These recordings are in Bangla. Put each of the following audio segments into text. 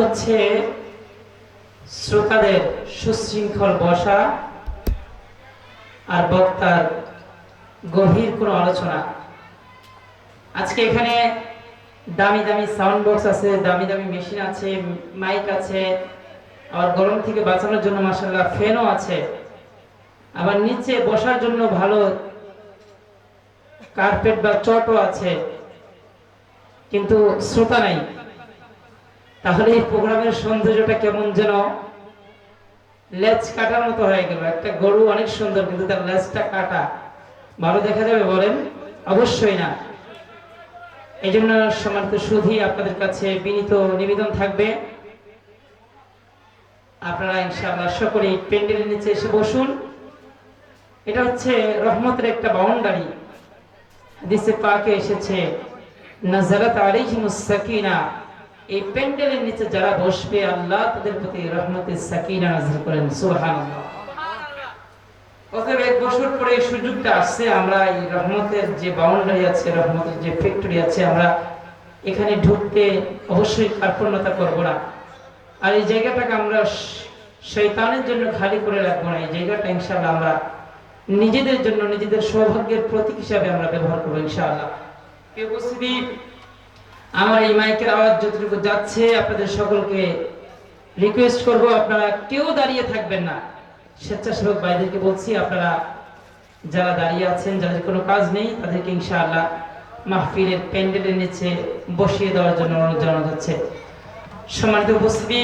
হচ্ছে শ্রোতাদের সুশৃঙ্খল বসা আর বক্তার গভীর কোনো আলোচনা। আজকে এখানে দামি দামি সাউন্ড বক্স আছে, দামি দামি মেশিন আছে মাইক আছে, আবার গরম থেকে বাঁচানোর জন্য মাসাল্লাহ ফ্যানও আছে। আবার নিচে বসার জন্য ভালো কার্পেট বা চটও আছে। কিন্তু শ্রোতা নাই। তাহলে এই প্রোগ্রামের সৌন্দর্যটা কেমন যেন? লেজ কাটার মতো হয়ে গেল। একটা গরু অনেক সুন্দর, কিন্তু তার লেজটা কাটা। ভালো দেখা যাবে বলেন? অবশ্যই না। এই জন্য সমান্ত সুধি, আপনাদের কাছে বিনীত নিবেদন থাকবে। আপনারা ইনশাআল্লাহ সকলেই প্যান্ডেলের নিচে এসে বসুন। এটা হচ্ছে রহমতের একটা বাউন্ডারি। হাদিসে পাকে এসেছে, নাজারাত আলাইহিমুস সাকিনা এই প্যান্ডেলের নিচে যারা বসবে, আল্লাহ তাদের প্রতি রহমতের সাকিনা নাযিল করেন, সুবহানাল্লাহ। অতএব এক বছর পরে এই সুযোগটা আসছে, আমরা এই রহমতের যে বাউন্ডারি আছে, রহমতের যে ফ্যাক্টরি আছে, আমরা এখানে ঢুকতে অবশ্যই কার্পণ্যতা করব না। আর এই জায়গাটাকে আমরা শ- শয়তানের জন্য খালি করে রাখব না, এই জায়গাটা ইনশাআল্লাহ আমরা নিজেদের জন্য, নিজেদের সৌভাগ্যের প্রতীক হিসাবে আমরা ব্যবহার করব ইনশাআল্লাহ। উপস্থিতি আমার এই মাইকের আওয়াজ যতটুকু যাচ্ছে, আপনাদের সকলকে রিকোয়েস্ট করব, আপনারা কেউ দাঁড়িয়ে থাকবেন না। স্বেচ্ছাসেবক ভাইদেরকে বলছি, আপনারা যারা দাঁড়িয়ে আছেন, যাদের কোনো কাজ নেই, তাদেরকে ইনশাআল্লাহ মাহফিলের প্যান্ডেলের নিচে বসিয়ে দেওয়ার জন্য অনুরোধ জানানো যাচ্ছে সম্মানিত উপস্থিতি,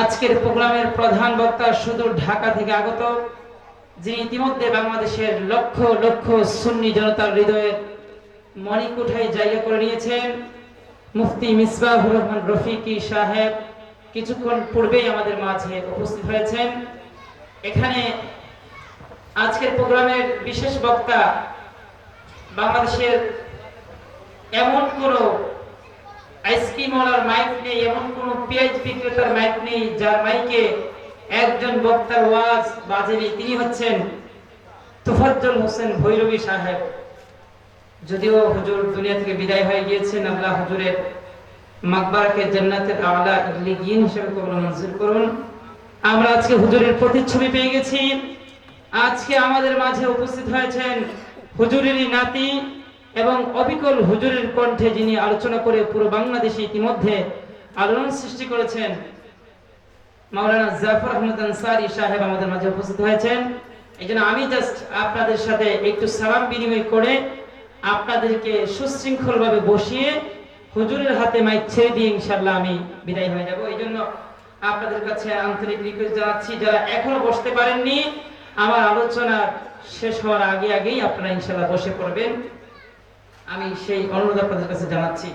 আজকের প্রোগ্রামের প্রধান বক্তা সুদূর ঢাকা থেকে আগত, যিনি ইতিমধ্যে বাংলাদেশের লক্ষ লক্ষ সুন্নি জনতার হৃদয়ের মণিকুঠায় জায়গা করে নিয়েছেন। মুফতি মিসবাহুর রহমান রফিকি সাহেব কিছুক্ষণ পূর্বেই আমাদের মাঝে উপস্থিত হয়েছেন। এখানে আজকের প্রোগ্রামের বিশেষ বক্তা বাংলাদেশের এমন কোনো আইসক্রিমওয়ালার মাইক নেই, এমন কোনো পেঁয়াজ বিক্রেতার মাইক নেই, যার মাইকে একজন বক্তার ওয়াজ বাজেনি। তিনি হচ্ছেন তোফাজ্জল হোসেন ভৈরবী সাহেব। যদিও হুজুর দুনিয়া থেকে বিদায় হয়ে গিয়েছেন, আল্লাহ হুজুরের মাকবারাকে জান্নাতের আলা ইল্লিগিন হিসেবে কবুল মঞ্জুর করুন। আমরা আজকে হুজুরের প্রতিচ্ছবি পেয়ে গেছি। আজকে আমাদের মাঝে উপস্থিত হয়েছেন হুজুরেরই নাতি এবং অবিকল হুজুরের কণ্ঠে যিনি আলোচনা করে পুরো বাংলাদেশে ইতিমধ্যে আলোড়ন সৃষ্টি করেছেন, মাওলানা জাফর আহমদ আনসারি সাহেব আমাদের মাঝে উপস্থিত হয়েছেন। এই আমি জাস্ট আপনাদের সাথে একটু সালাম বিনিময় করে আপনাদেরকে সুশৃঙ্খল ভাবে বসিয়ে হুজুরের হাতে মাইক ছেড়ে দিয়ে ইনশাল্লাহ আমি বিদায় হয়ে যাব। এই জন্য আপনাদের কাছে আন্তরিক রিকোয়েস্ট জানাচ্ছি, যারা এখনও বসতে পারেননি, আমার আলোচনা শেষ হওয়ার আগে আগেই আপনারা ইনশাল্লাহ বসে পড়বেন। আমি সেই অনুরোধ আপনাদের কাছে জানাচ্ছি।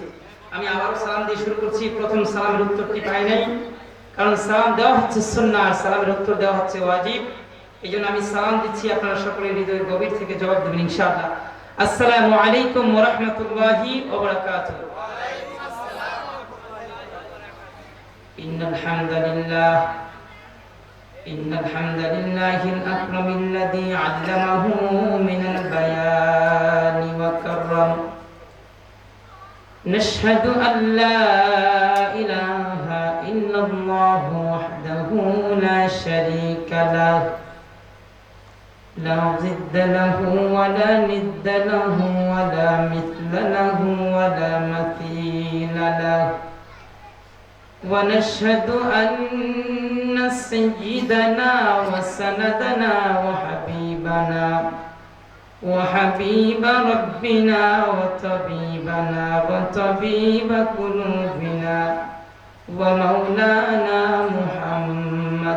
আমি আবারও সালাম দিয়ে শুরু করছি। প্রথম সালামের উত্তরটি পাই নাই, কারণ সালাম দেওয়া হচ্ছে সুন্নাহ আর সালামের উত্তর দেওয়া হচ্ছে ওয়াজিব। এই জন্য আমি সালাম দিচ্ছি। আপনারা সকলে হৃদয়ের গভীর থেকে জবাব দেবেন ইনশাআল্লাহ। السلام عليكم ورحمة الله وبركاته. إن الحمد لله إن الحمد لله الأكرم الذي علمه من البيان وكرم. نشهد أن لا إله إلا الله وحده لا شريك له. لا ضد له ولا ند له ولا مثل له ولا مثيل له. ونشهد أن سيدنا وسندنا وحبيبنا وحبيب ربنا وطبيبنا وطبيب قلوبنا ومولانا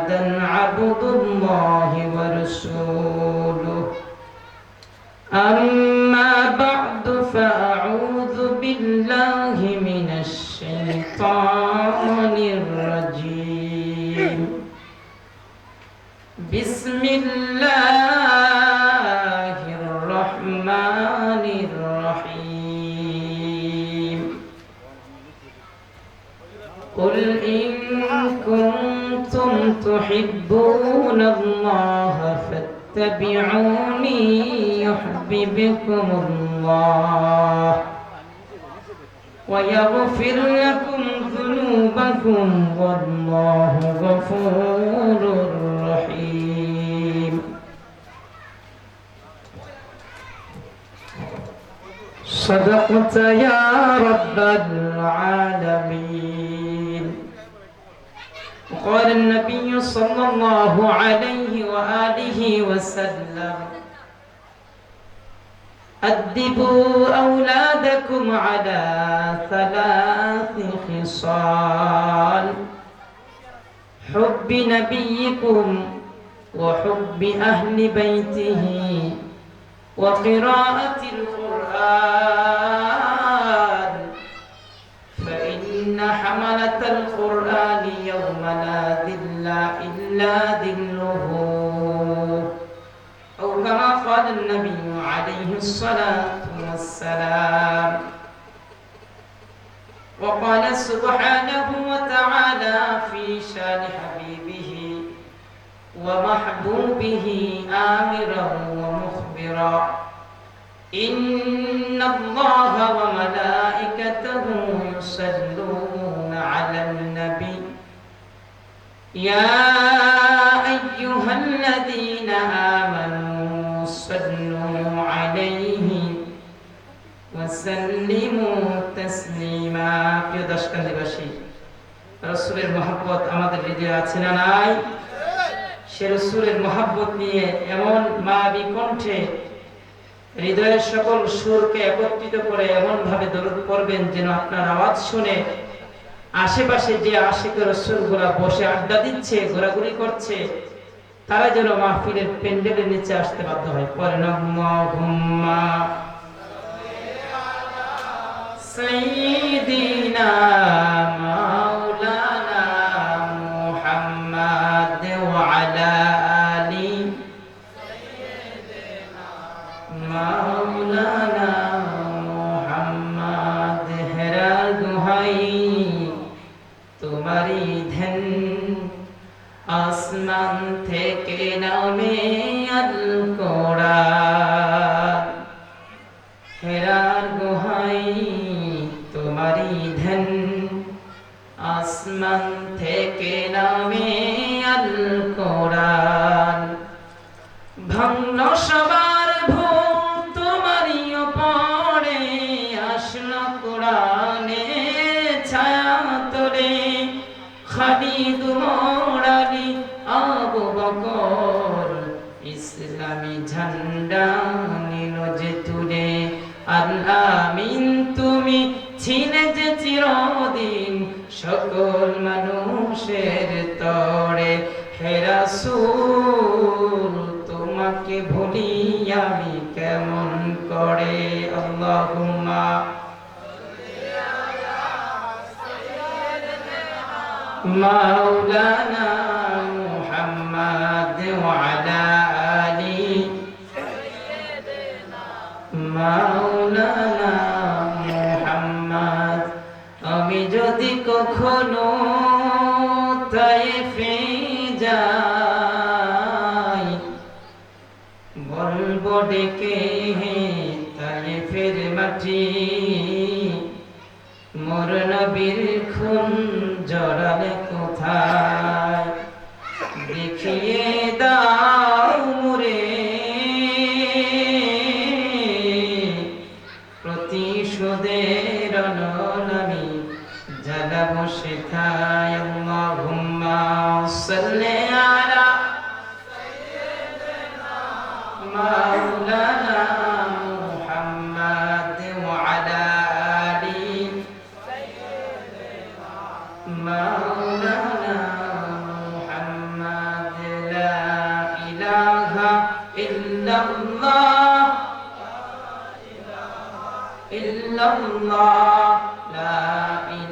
محمدا عبد الله ورسوله أما بعد فأعوذ بالله من الشيطان الرجيم بسم الله تحبون الله فاتبعوني يحببكم الله ويغفر لكم ذنوبكم والله غفور رحيم. صدقت يا رب العالمين. وقال النبي صلى الله عليه وآله وسلم أدبوا أولادكم على ثلاث خصال حب نبيكم وحب أهل بيته وقراءة القرآن فإن حملة القرآن يوم لا ذل إلا ذله. أو كما قال النبي عليه الصلاة والسلام. وقال سبحانه وتعالى في شان حبيبه ومحبوبه آمرا ومخبرا. إن الله وملائكته يصلون على النبي يا أيها الذين آمنوا صلوا عليه وسلموا تسليما প্রিয় দশকান্দিবাসী রসুলের মহাব্বত আমাদের হৃদয়ে আছে না নাই সে রসুলের মহাব্বত নিয়ে এমন মা বিকণ্ঠে হৃদয়ের সকল সুরকে একত্রিত করে এমন ভাবে দরুদ করবেন যেন আপনার আওয়াজ শুনে আশেপাশে যে আশিক রসুলগুলা বসে আড্ডা দিচ্ছে, ঘোরাঘুরি করছে, তারা যেন মাহফিলের প্যান্ডেলের নিচে আসতে বাধ্য হয়। পরে আল্লামিন তুমি ছিলে যে চিরদিন সকল মানুষের তরে। হেরাসুল তোমাকে ভুলি আমি কেমন করে? আল্লাহুম্মা মাওলানা মুহাম্মদ ওয়ালা মাওলানা মুহাম্মদ আমি যদি কখনো জ্বালাবো শেখায় আল্লাহুম্মা সাল্লি আলা মাওলানা মুহাম্মদ ওয়া আলা আলি মাওলানা মুহাম্মদ লা ইলাহা ইল্লাল্লাহ ইল্লাল্লাহ লা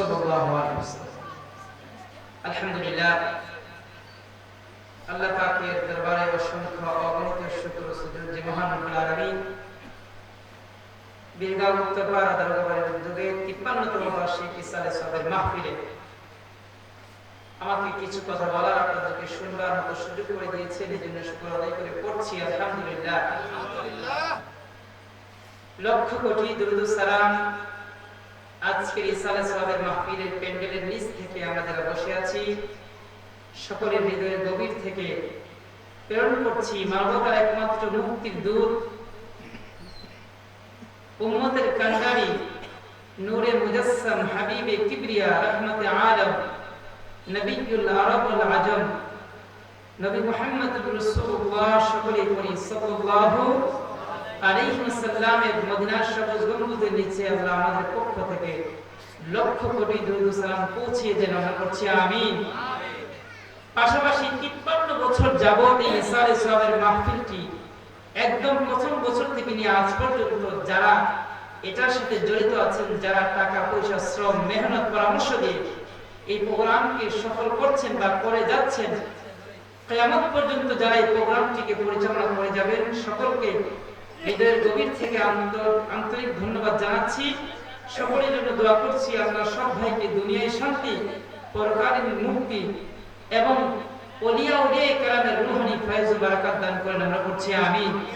সাল্লাল্লাহু আলাইহি ওয়াসাল্লাম। আলহামদুলিল্লাহ আল্লাহ পাকের দরবারে অসংখ্য অগণিত শুকর ও যে মহান রব্বুল আলামিন বীরগাঁও উত্তরপাড়া দরগাবাড়ির উদ্যোগে তিপ্পান্নতম বার্ষিক ইসালে সবের মাহফিলে আমাকে কিছু কথা বলার আপনাদেরকে শুনবার মতো সুযোগ করে দিয়েছেন এই জন্য শুক্র আদায় করে পড়ছি আলহামদুলিল্লাহ। লক্ষ কোটি দুরুদ সালাম আজকের ইসালে সবের মাহফিলের প্যান্ডেলের নিচ থেকে আমরা যারা বসে আছি। সকলের হৃদয়ের গভীর থেকে প্রেরণ করছি। মানবতার একমাত্র মুক্তির দূত, উম্মতের কান্ডারি, নূরে মুজাসসাম হাবিবে কিবরিয়া রহমতে আলম, নবিউল আরব ওয়াল আজম, নবী মুহাম্মদ রাসূলুল্লাহ সকলেই পড়ি সাল্লাল্লাহু আলাইহি মদিনার সবুজ গম্বুজের নিচে আল্লাহ আমাদের পক্ষ থেকে লক্ষ কোটি দরুদ সালাম পৌঁছিয়ে দেন, আমরা করছি আমিন। পাশাপাশি তিপ্পান্ন বছর যাবত এই ইসারে সাহেবের মাহফিলটি একদম প্রথম বছর থেকে নিয়ে আজ পর্যন্ত যারা এটার সাথে জড়িত আছেন, যারা টাকা, পয়সা, শ্রম, মেহনত, পরামর্শ দিয়ে এই প্রোগ্রামকে সফল করছেন বা করে যাচ্ছেন, কেয়ামত পর্যন্ত যারা এই প্রোগ্রামটিকে পরিচালনা করে যাবেন, সকলকে হৃদয়ের গভীর থেকে আন্তর- আন্তরিক ধন্যবাদ জানাচ্ছি। সকলের জন্য দোয়া করছি আল্লাহ সব ভাইকে দুনিয়ায় শান্তি, পরকালীন মুক্তি এবং ওলিয়া উলিয়া কেরামের রুহানি ফয়েজ বারাকাত দান করেন আমরা করছি। আমি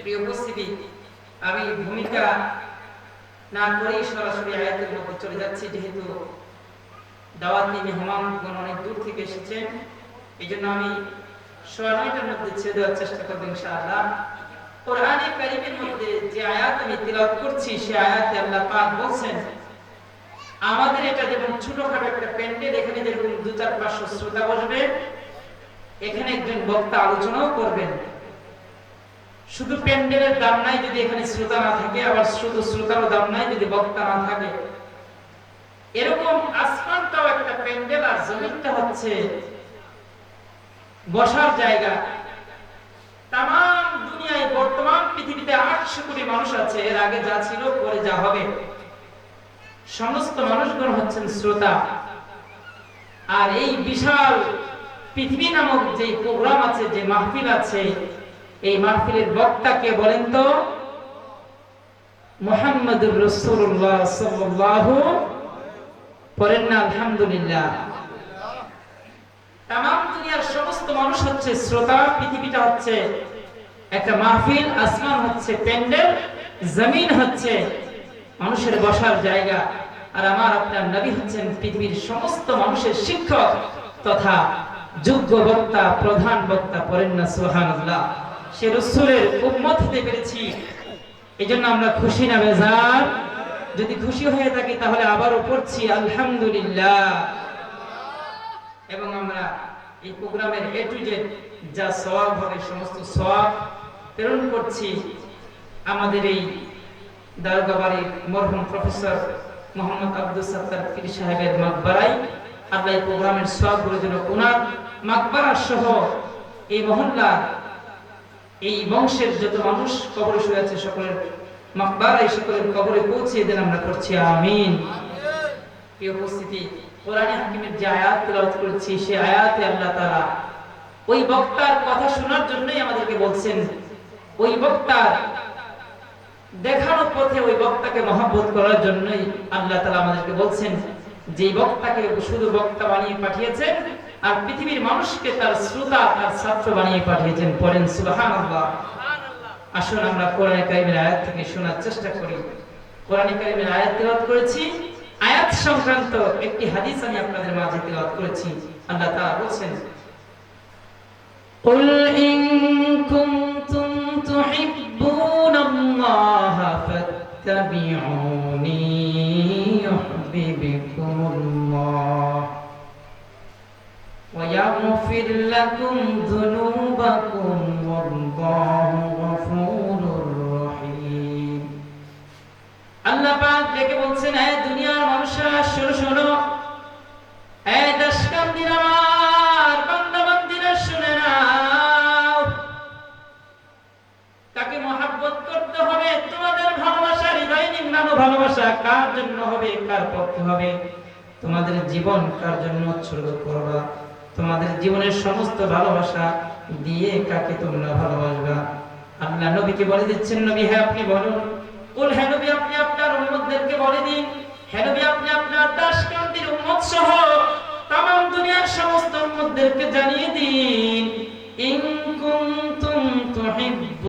প্রিয় উপস্থিতি, আমি ভূমিকা না করেই সরাসরি আয়াতের মধ্যে চলে যাচ্ছি, যেহেতু দাওয়াতি মেহমানগণ অনেক দূর থেকে এসেছেন। এই জন্য আমি সোয়া নয়টার মধ্যে ছেড়ে দেওয়ার চেষ্টা করব ইনশাআল্লাহ। কোরআনে কারিমের মধ্যে যে আয়াত আমি করছি আয়াতে আল্লাহ পাক বলছেন, আমাদের এটা যেমন ছোটখাটো একটা প্যান্ডেল, এখানে যেরকম দু চার পাঁচশো শ্রোতা বসবে, এখানে একজন বক্তা আলোচনাও করবেন। শুধু প্যান্ডেলের দাম নাই যদি এখানে শ্রোতা না থাকে, আবার শুধু শ্রোতারও দাম নাই যদি বক্তা না থাকে। এরকম আসমানটাও একটা প্যান্ডেল আর জমিনটা হচ্ছে বসার জায়গা। তাম দুনিয়ায় বর্তমান পৃথিবীতে আটশো কোটি মানুষ আছে, এর আগে যা ছিল, পরে যা হবে। সমস্ত মানুষগণ হচ্ছেন শ্রোতা। আর এই বিশাল পৃথিবী নামক যে প্রোগ্রাম আছে, যে মাহফিল আছে, এই মাহফিলের বক্তা কে বলেন তো? মোহাম্মদুর রসুল্লাহ না, আলহামদুলিল্লাহ। দুনিয়ার সমস্ত মানুষ হচ্ছে শ্রোতা, পৃথিবীটা হচ্ছে একটা মাহফিল, আসমান হচ্ছে প্যান্ডেল, জমিন হচ্ছে মানুষের বসার জায়গা। আর আমার আপনার নবী হচ্ছেন পৃথিবীর সমস্ত মানুষের শিক্ষক তথা যোগ্য বক্তা, প্রধান বক্তা পড়েন না, সুবহানাল্লাহ। সে রসুলের উম্মত হতে পেরেছি। এই জন্য আমরা খুশি না, বেজার? যদি খুশি হয়ে থাকি, তাহলে আবারও পড়ছি, আলহামদুলিল্লাহ। এবং আমরা এই প্রোগ্রামের এ টু জেড যা সওয়াব হবে, সমস্ত সওয়াব প্রেরণ করছি আমাদের এই দারোগাবাড়ির মরহুম প্রফেসর মোহাম্মদ আব্দুল সাত্তার পীর সাহেবের মাকবারাই আল্লাহ এই প্রোগ্রামের সবগুলো যেন ওনার মাকবারা সহ এই মহল্লা, এই বংশের যত মানুষ কবরে শুয়ে আছে, সকলের মাকবারাই সকলের কবরে পৌঁছে দেন আমরা করছি, আমিন। এই উপস্থিতি কোরআনে হাকিমের যে আয়াত তেলাওয়াত করেছি সেই আয়াতে আল্লাহ তাআলা ওই বক্তার কথা শোনার জন্যই আমাদেরকে বলছেন, ওই বক্তার দেখানো পথে ওই বক্তাকে করার জন্যই আল্লাহ তাআলা আমাদেরকে বলছেন যে বক্তাকে শুধু বক্তা বানিয়ে পাঠিয়েছেন আর পৃথিবীর মানুষকে তার শ্রোতা, তার ছাত্র বানিয়ে পাঠিয়েছেন, পড়েন সুবহানাল্লাহ। আসুন আমরা কোরআনে কারিমের আয়াত থেকে শোনার চেষ্টা করি। কোরআনে কারিমের আয়াত তেলাওয়াত করেছি। আয়াত সংক্রান্ত একটি হাদিস আমি আপনাদের মাঝে তেলাওয়াত করেছি আল্লাহ তাআলা বলেন قل إن كنتم تحبون الله فاتبعوني يحببكم الله ويغفر لكم ذنوبكم والله غفور رحيم আল্লাহ পাক ডেকে বলছেন মানুষেরা শুনো। তোমাদের জীবন কার জন্য উৎসর্গ করবা? তোমাদের জীবনের সমস্ত ভালোবাসা দিয়ে কাকে তোমরা ভালোবাসবা? আল্লাহ নবীকে বলে দিচ্ছেন, নবী হ্যাঁ আপনি বলুন। হ্যাঁ নবী, আপনি আপনার উন্মতদেরকে বলে দিন। হে আপনি আপনার দাসকান্তির উম্মত সহ তাম দুনিয়ার সমস্ত উম্মতদেরকে জানিয়ে দিন, ইন কুনতুম তুহিব্বু